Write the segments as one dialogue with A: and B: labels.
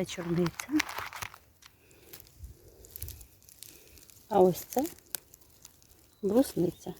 A: Це чорниця. А ось це брусниця.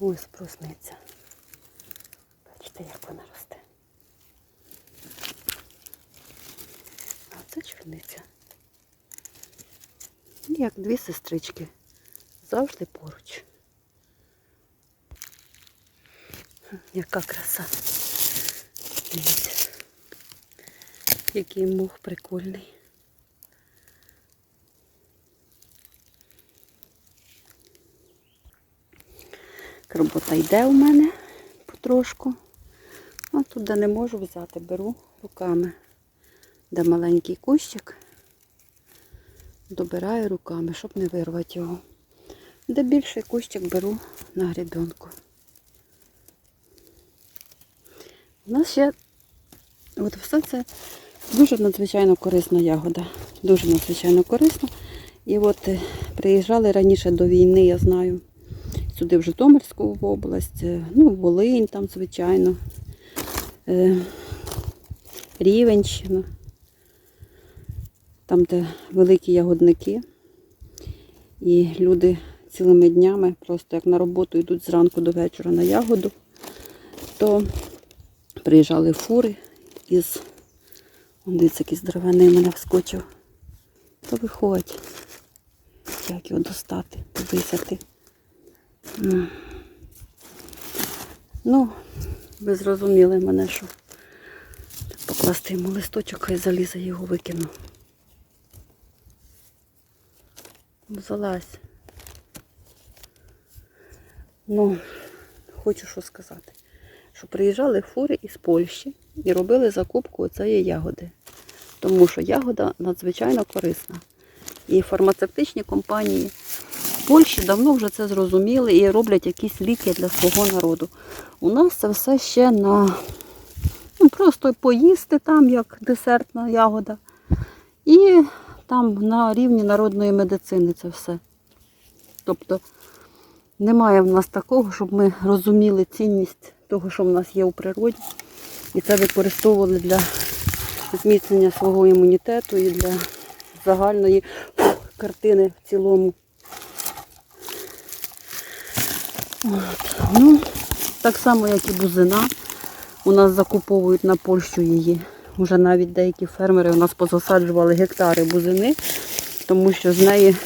A: Ось брусниця. Бачите, як вона росте. А це чорниця. Як дві сестрички. Завжди поруч. Яка краса. Дивіться. Який мух прикольний. Робота йде у мене потрошку. А тут, де не можу взяти, беру руками. Де маленький кущик, добираю руками, щоб не вирвати його. Де більший кущик беру на гребенку. У нас ще от все це дуже надзвичайно корисна ягода. Дуже надзвичайно корисна. І от е, приїжджали раніше до війни, я знаю, сюди в Житомирську область, е, ну, Волинь там, звичайно, е, Рівенщина, там, де великі ягодники. І люди цілими днями, просто як на роботу йдуть зранку до вечора на ягоду, то приїжджали фури із. Дивіться, який здоровений мене вскочив. То виходь. Як його достати, висяти. Ну, ви зрозуміли мене, що покласти йому листочок, хай залізе його викину. Ну, Залазь. Ну, хочу що сказати. Що приїжджали фури із Польщі і робили закупку оцеї ягоди. Тому що ягода надзвичайно корисна. І фармацевтичні компанії в Польщі давно вже це зрозуміли і роблять якісь ліки для свого народу. У нас це все ще на ну, просто поїсти там, як десертна ягода. І там на рівні народної медицини це все. Тобто немає в нас такого, щоб ми розуміли цінність того, що в нас є у природі. І це використовували для зміцнення свого імунітету і для загальної картини в цілому. От. Ну, так само, як і бузина. У нас закуповують на Польщу її. Уже навіть деякі фермери у нас позасаджували гектари бузини, тому що з неї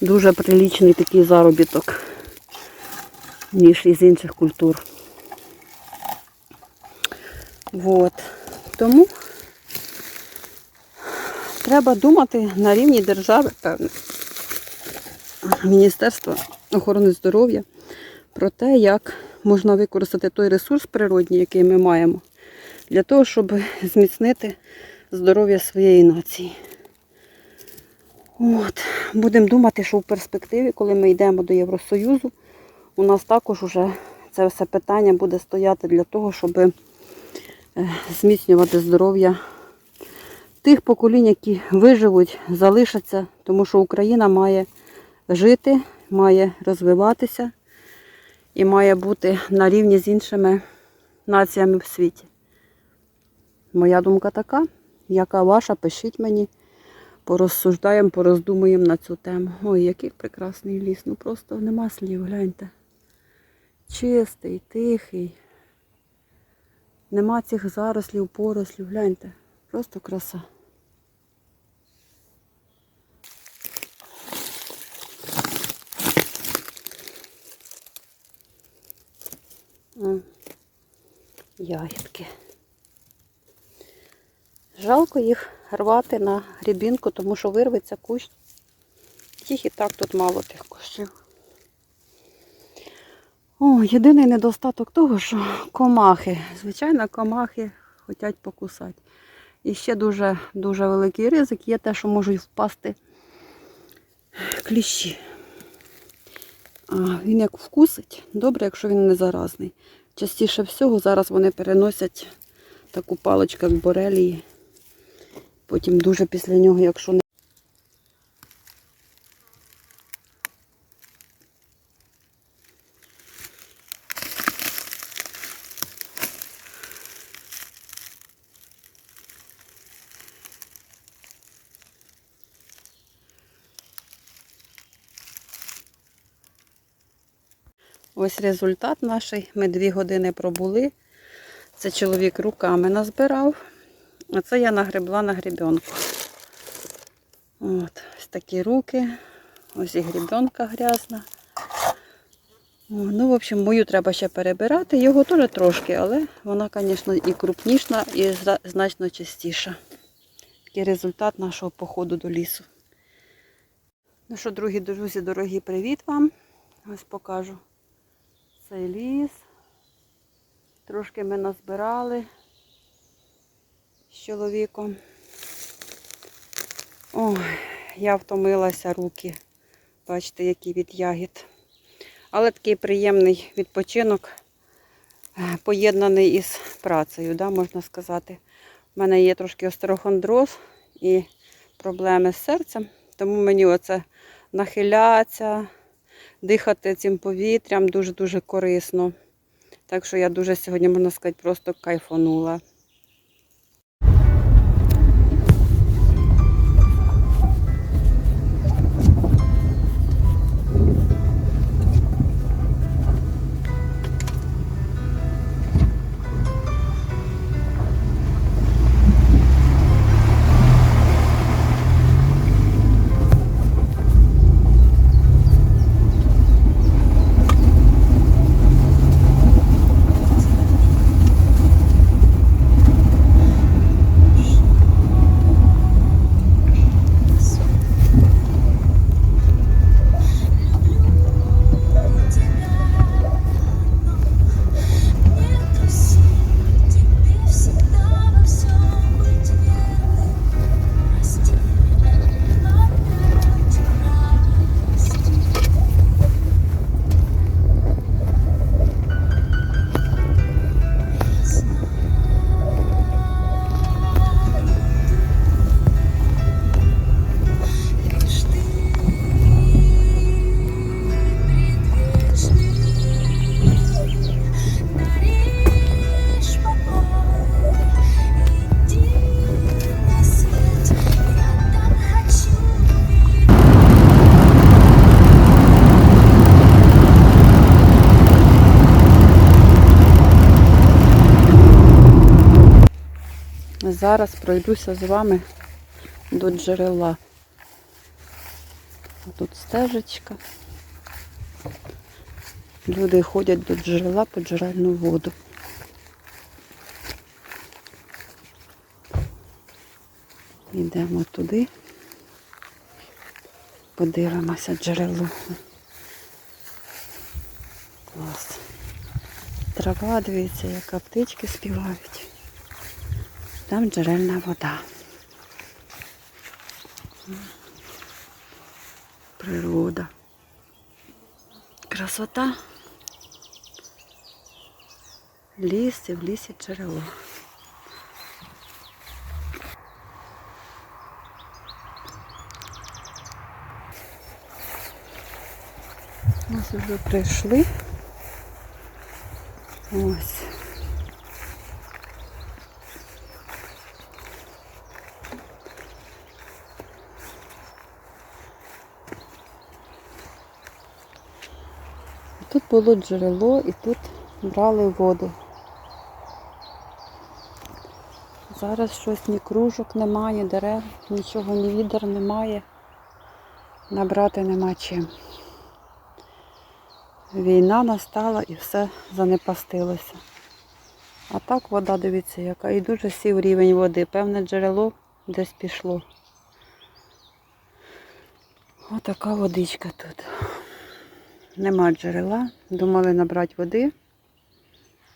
A: дуже прилічний такий заробіток, ніж із інших культур. От. Тому треба думати на рівні держави, певне, Міністерства охорони здоров'я про те, як можна використати той ресурс природній, який ми маємо, для того, щоб зміцнити здоров'я своєї нації. От. Будемо думати, що в перспективі, коли ми йдемо до Євросоюзу, у нас також уже це все питання буде стояти для того, щоб е, зміцнювати здоров'я тих поколінь, які виживуть, залишаться, тому що Україна має жити, має розвиватися і має бути на рівні з іншими націями в світі. Моя думка така, яка ваша, пишіть мені, порозсуждаємо, пороздумуємо на цю тему. Ой, який прекрасний ліс, ну просто нема слів, гляньте. Чистий, тихий. Нема цих зарослів, порослів, гляньте. Просто краса. Ягідки. Жалко їх рвати на грібінку, тому що вирветься кущ. Їх і так тут мало тих кущів. О, єдиний недостаток того, що комахи. Звичайно, комахи хочуть покусати. І ще дуже, дуже великий ризик є те, що можуть впасти кліщі. А він як вкусить, добре, якщо він не заразний. Частіше всього зараз вони переносять таку паличку, як борелії. Потім дуже після нього, якщо не Ось результат наш. Ми дві години пробули. Це чоловік руками назбирав. А це я нагребла на гребенку. От, ось такі руки. Ось і гребенка грязна. Ну, в общем, мою треба ще перебирати. Його теж трошки, але вона, звісно, і крупніша, і значно чистіша. Такий результат нашого походу до лісу. Ну що, другі друзі, дорогі, привіт вам. Ось покажу цей ліс. Трошки ми назбирали з чоловіком. Ой, я втомилася руки. Бачите, які від ягід. Але такий приємний відпочинок, е, поєднаний із працею, да, можна сказати. У мене є трошки остерохондроз і проблеми з серцем, тому мені оце нахилятися, дихати цим повітрям дуже-дуже корисно. Так що я дуже сьогодні, можна сказати, просто кайфанула. Зараз пройдуся з вами до джерела. Тут стежечка. Люди ходять до джерела по джерельну воду. Йдемо туди. Подивимося джерело. Клас. Трава, дивіться, яка птички співають. Там джерельна вода. Природа. Красота. Ліс і в лісі джерело. Ось вже прийшли. Ось. Тут було джерело і тут брали воду. Зараз щось ні кружок немає, дерев, нічого, ні відер немає. Набрати нема чим. Війна настала і все занепастилося. А так вода, дивіться, яка. І дуже сів рівень води. Певне джерело десь пішло. Отака водичка тут. Нема джерела. Думали набрати води.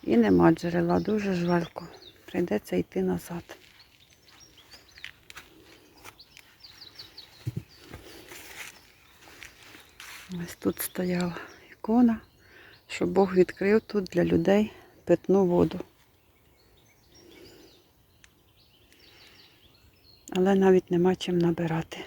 A: І нема джерела. Дуже жвалько. Прийдеться йти назад. Ось тут стояла ікона, що Бог відкрив тут для людей питну воду. Але навіть нема чим набирати.